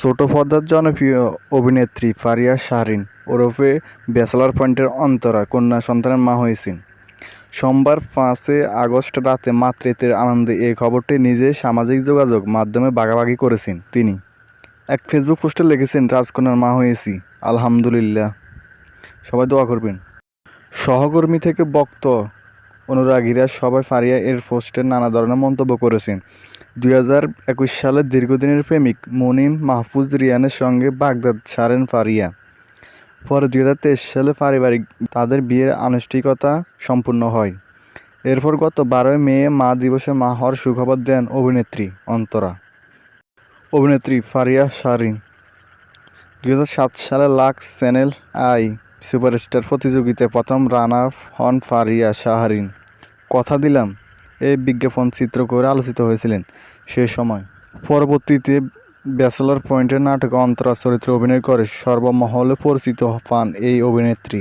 ছোট পর্দার জনপ্রিয় অভিনেত্রী ফারিয়া শাহরিন ওরফে ব্যাচেলর পয়েন্টের অন্তরা কন্যা সন্তানের মা হয়েছেন। সোমবার পাঁচে আগস্ট রাতে মাতৃত্বের আনন্দে এই খবরটি নিজে সামাজিক যোগাযোগ মাধ্যমে ভাগাভাগি করেছেন তিনি। এক ফেসবুক পোস্টে লিখেছেন, রাজকন্যার মা হয়েছি, আলহামদুলিল্লাহ। সবাই দোয়া করবেন। সহকর্মী থেকে বক্ত অনুরাগীরা সবাই ফারিয়া এর পোস্টে নানা ধরনের মন্তব্য করেছেন। দুই হাজার একুশ সালের দীর্ঘদিনের প্রেমিক মুনিম মাহফুজ রিয়ানের সঙ্গে বাগদাদ ছাড়েন ফারিয়া। পরে দুই হাজার তেইশ সালে পারিবারিক তাদের বিয়ের আনুষ্ঠানিকতা সম্পূর্ণ হয়। এরপর গত বারোই মে মা দিবসে মা হওয়ার সুখবর দেন অভিনেত্রী অন্তরা। অভিনেত্রী ফারিয়া শাহরিন দুই সালে লাক্স চ্যানেল আই সুপারস্টার প্রতিযোগিতায় প্রথম রানার হন ফারিয়া শাহরিন। কথা দিলাম এই বিজ্ঞাপন চিত্র করে আলোচিত হয়েছিলেন সে সময়। পরবর্তীতে ব্যাচেলর পয়েন্টের নাটকে অন্তরা চরিত্রে অভিনয় করে সর্বমহলে পরিচিত পান এই অভিনেত্রী।